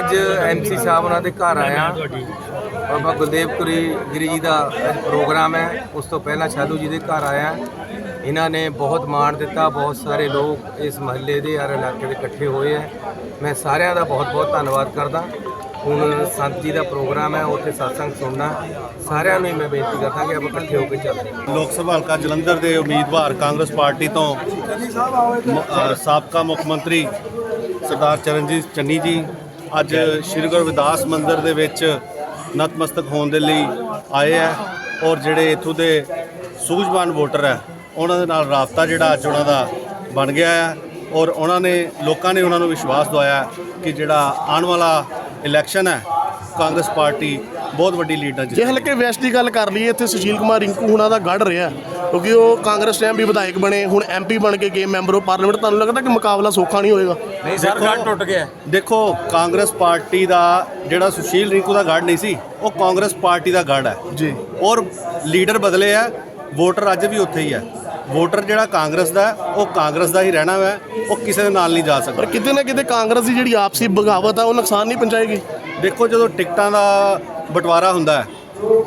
ਅੱਜ ਐਮਸੀ ਸਾਹਿਬ ਉਹਨਾਂ ਦੇ ਘਰ ਆਇਆ ਬਾਬਾ ਗੁਰਦੇਵ ਪੁਰੀ ਗਿਰੀ ਜੀ ਦਾ ਪ੍ਰੋਗਰਾਮ ਹੈ। ਉਸ ਤੋਂ ਪਹਿਲਾਂ ਸ਼ਾਲੂ ਜੀ ਦੇ ਘਰ ਆਇਆ ਇਹਨਾਂ ਨੇ ਬਹੁਤ ਮਾਣ ਦਿੱਤਾ। ਬਹੁਤ ਸਾਰੇ ਲੋਕ ਇਸ ਮਹੱਲੇ ਦੇ ਹਰ ਇਲਾਕੇ ਦੇ ਇਕੱਠੇ ਹੋਏ ਹੈ। ਮੈਂ ਸਾਰਿਆਂ ਦਾ ਬਹੁਤ ਬਹੁਤ ਧੰਨਵਾਦ ਕਰਦਾ। ਹੁਣ ਸੰਤ ਜੀ ਦਾ ਪ੍ਰੋਗਰਾਮ ਹੈ। ਉੱਥੇ satsang ਸੁਣਨਾ। ਸਾਰਿਆਂ ਨੂੰ ਮੈਂ ਬੇਨਤੀ ਕਰਦਾ ਕਿ ਆਪਾਂ ਇਕੱਠੇ ਹੋ ਕੇ ਚੱਲੀਏ ਲੋਕ ਸਭਾ ਹਲਕਾ ਜਲੰਧਰ ਦੇ ਉਮੀਦਵਾਰ ਕਾਂਗਰਸ ਪਾਰਟੀ ਤੋਂ ਸਾਬਕਾ ਮੁੱਖ ਮੰਤਰੀ ਸਰਦਾਰ ਚਰਨਜੀਤ ਚੰਨੀ ਜੀ ਅੱਜ ਸ਼੍ਰੀ ਗੁਰੂ ਰਵਿਦਾਸ ਮੰਦਿਰ ਦੇ ਵਿੱਚ ਨਤਮਸਤਕ ਹੋਣ ਦੇ ਲਈ ਆਏ ਹੈ ਔਰ ਜਿਹੜੇ ਇੱਥੋਂ ਦੇ ਸੂਝਵਾਨ ਵੋਟਰ ਹੈ ਉਹਨਾਂ ਦੇ ਨਾਲ ਰਾਬਤਾ ਜਿਹੜਾ ਅੱਜ ਉਹਨਾਂ ਦਾ ਬਣ ਗਿਆ ਹੈ ਔਰ ਉਹਨਾਂ ਨੇ, ਲੋਕਾਂ ਨੇ ਉਹਨਾਂ ਨੂੰ ਵਿਸ਼ਵਾਸ ਦਵਾਇਆ ਕਿ ਜਿਹੜਾ ਆਉਣ ਵਾਲਾ ਇਲੈਕਸ਼ਨ ਹੈ ਕਾਂਗਰਸ ਪਾਰਟੀ ਬਹੁਤ ਵੱਡੀ ਲੀਡ ਨਾਲ ਜੇ ਜਿੱਤੇ ਹਲਕੇ ਵੈਸਟ ਦੀ ਗੱਲ ਕਰ ਲਈਏ ਇੱਥੇ ਸੁਸ਼ੀਲ ਕੁਮਾਰ ਰਿੰਕੂ ਹੁਣਾਂ ਦਾ ਗੜ ਰਿਹਾ ਕਿਉਂਕਿ ਉਹ ਕਾਂਗਰਸ ਟਾਈਮ ਵੀ ਵਿਧਾਇਕ ਬਣੇ ਹੁਣ ਐਮਪੀ ਬਣ ਕੇ ਗਏ ਮੈਂਬਰ ਆਫ ਪਾਰਲੀਮੈਂਟ ਤੁਹਾਨੂੰ ਲੱਗਦਾ ਕਿ ਮੁਕਾਬਲਾ ਸੌਖਾ ਨਹੀਂ ਹੋਏਗਾ? ਨਹੀਂ ਸਰ ਘਰ ਟੁੱਟ ਗਿਆ। ਦੇਖੋ ਕਾਂਗਰਸ ਪਾਰਟੀ ਦਾ ਜਿਹੜਾ ਸੁਸ਼ੀਲ ਰਿੰਕੂ ਦਾ ਗੜ ਨਹੀਂ ਸੀ ਉਹ ਕਾਂਗਰਸ ਪਾਰਟੀ ਦਾ ਗੜ ਹੈ। ਜੀ। ਔਰ ਲੀਡਰ ਬਦਲੇ ਆ ਵੋਟਰ ਅੱਜ ਵੀ ਉੱਥੇ ਹੀ ਹੈ। ਵੋਟਰ ਜਿਹੜਾ ਕਾਂਗਰਸ ਦਾ ਹੈ, ਉਹ ਕਾਂਗਰਸ ਦਾ ਹੀ ਰਹਿਣਾ ਹੈ ਉਹ ਕਿਸੇ ਦੇ ਨਾਲ ਨਹੀਂ ਜਾ ਪਰ ਸਕਦਾ ਕਿਤੇ ਨਾ ਕਿਤੇ ਕਾਂਗਰਸ ਦੀ ਜਿਹੜੀ ਆਪਸੀ ਬਗਾਵਤ ਆ ਉਹ ਨੁਕਸਾਨ ਨਹੀਂ ਪਹੁੰਚਾਏਗੀ। ਦੇਖੋ ਜਦੋਂ ਟਿਕਟਾਂ ਦਾ ਬਟਵਾਰਾ ਹੁੰਦਾ ਹੈ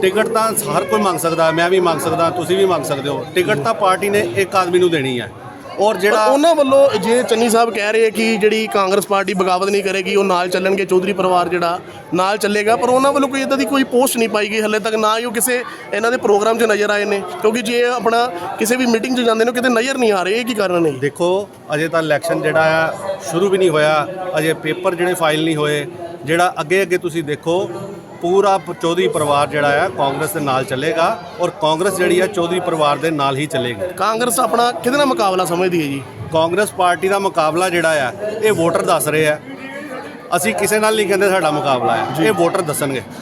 ਟਿਕਟ ਤਾਂ ਹਰ ਕੋਈ ਮੰਗ ਸਕਦਾ ਹੈ, ਮੈਂ ਵੀ ਮੰਗ ਸਕਦਾ ਤੁਸੀਂ ਵੀ ਮੰਗ ਸਕਦੇ ਹੋ। ਟਿਕਟ ਤਾਂ ਪਾਰਟੀ ਨੇ ਇੱਕ ਆਦਮੀ ਨੂੰ ਦੇਣੀ ਹੈ। ਔਰ ਪਰ ਜਿਹੜਾ ਉਹਨਾਂ ਵੱਲੋਂ ਜੇ ਚੰਨੀ ਸਾਹਿਬ ਕਹਿ ਰਹੇ ਕਿ ਜਿਹੜੀ ਕਾਂਗਰਸ ਪਾਰਟੀ ਬਗਾਵਤ ਨਹੀਂ ਕਰੇਗੀ ਉਹ ਨਾਲ ਚੱਲਣਗੇ ਚੌਧਰੀ ਪਰਿਵਾਰ ਜਿਹੜਾ ਨਾਲ ਚੱਲੇਗਾ ਪਰ ਉਹਨਾਂ ਵੱਲੋਂ ਕੋਈ ਇਦਾਂ ਦੀ ਕੋਈ ਪੋਸਟ ਨਹੀਂ ਪਾਈ ਗਈ ਹੱਲੇ ਤੱਕ ਨਾ ਹੀ ਉਹ ਕਿਸੇ ਇਹਨਾਂ ਦੇ ਪ੍ਰੋਗਰਾਮ 'ਚ ਨਜ਼ਰ ਆਏ ਨੇ ਕਿਉਂਕਿ ਜੇ ਆਪਣਾ ਕਿਸੇ ਵੀ ਮੀਟਿੰਗ 'ਚ ਜਾਂਦੇ ਨੇ ਉਹ ਕਿਤੇ ਨਜ਼ਰ ਨਹੀਂ ਆ ਰਹੇ ਇਹ ਕੀ ਕਾਰਨ ਨੇ? ਦੇਖੋ ਅਜੇ ਤਾਂ ਇਲੈਕਸ਼ਨ ਜਿਹੜਾ ਆ ਸ਼ੁਰੂ ਵੀ ਨਹੀਂ ਹੋਇਆ ਅਜੇ ਪੇਪਰ ਜਿਹੜੇ ਫਾਈਲ ਨਹੀਂ ਹੋਏ ਜਿਹੜਾ ਅੱਗੇ ਅੱਗੇ ਤੁਸੀਂ ਦੇਖੋ ਪੂਰਾ ਚੌਧਰੀ ਪਰਿਵਾਰ ਜਿਹੜਾ ਆ ਕਾਂਗਰਸ ਦੇ ਨਾਲ ਚੱਲੇਗਾ ਔਰ ਕਾਂਗਰਸ ਜਿਹੜੀ ਆ ਚੌਧਰੀ ਪਰਿਵਾਰ ਦੇ ਨਾਲ ਹੀ ਚੱਲੇਗੀ। ਕਾਂਗਰਸ ਆਪਣਾ ਕਿਹਦੇ ਨਾਲ ਮੁਕਾਬਲਾ ਸਮਝਦੀ ਹੈ ਜੀ? ਕਾਂਗਰਸ ਪਾਰਟੀ ਦਾ ਮੁਕਾਬਲਾ ਜਿਹੜਾ ਆ ਇਹ ਵੋਟਰ ਦੱਸ ਰਹੇ ਆ। ਅਸੀਂ ਕਿਸੇ ਨਾਲ ਨਹੀਂ ਕਹਿੰਦੇ ਸਾਡਾ ਮੁਕਾਬਲਾ ਹੈ ਇਹ ਵੋਟਰ ਦੱਸਣਗੇ।